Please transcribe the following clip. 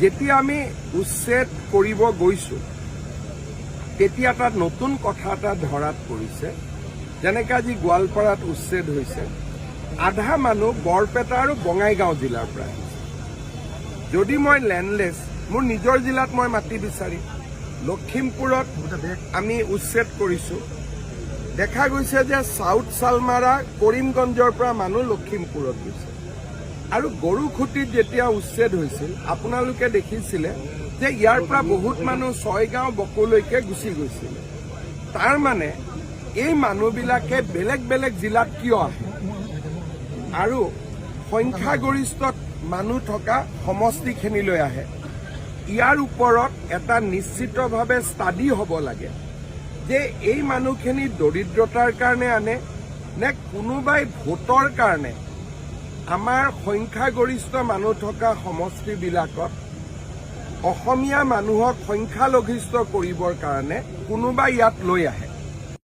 যেতিয়া আমি উচ্ছেদ কৰিব গৈছোঁ, তেতিয়া তাত নতুন কথা এটা ধৰাত পৰিছে। যেনেকে আজি গোৱালপাৰাত উচ্ছেদ হৈছে, আধা মানুহ বৰপেটা আৰু বঙাইগাঁও জিলাৰ পৰা আহিছে। যদি মই লেণ্ডলেছ মোৰ নিজৰ জিলাত মই মাটি বিচাৰিম লখিমপুৰত আমি উচ্ছেদ কৰিছোঁ, দেখা গৈছে যে চাউথ চালমাৰা, কৰিমগঞ্জৰ পৰা মানুহ লখিমপুৰত গৈছে। আৰু গৰুখুটিত যেতিয়া উচ্ছেদ হৈছিল আপোনালোকে দেখিছিলে যে ইয়াৰ পৰা বহুত মানুহ ছয়গাঁও বকোলৈকে গুচি গৈছিলে। তাৰ মানে এই মানুহবিলাকে বেলেগ বেলেগ জিলাত কিয় আহে? আৰু সংখ্যাগৰিষ্ঠ মানুহ থকা সমষ্টিখিনিলৈ আহে। ইয়াৰ ওপৰত এটা নিশ্চিতভাৱে ষ্টাডি হ'ব লাগে যে এই মানুহখিনি দৰিদ্ৰতাৰ কাৰণে আনে নে কোনোবাই ভোটৰ কাৰণে আমাৰ সংখ্যাগৰিষ্ঠ মানুহ থকা সমষ্টিবিলাকত অসমীয়া মানুহক সংখ্যালঘিষ্ঠ কৰিবৰ কাৰণে কোনোবা ইয়াত লৈ আহে।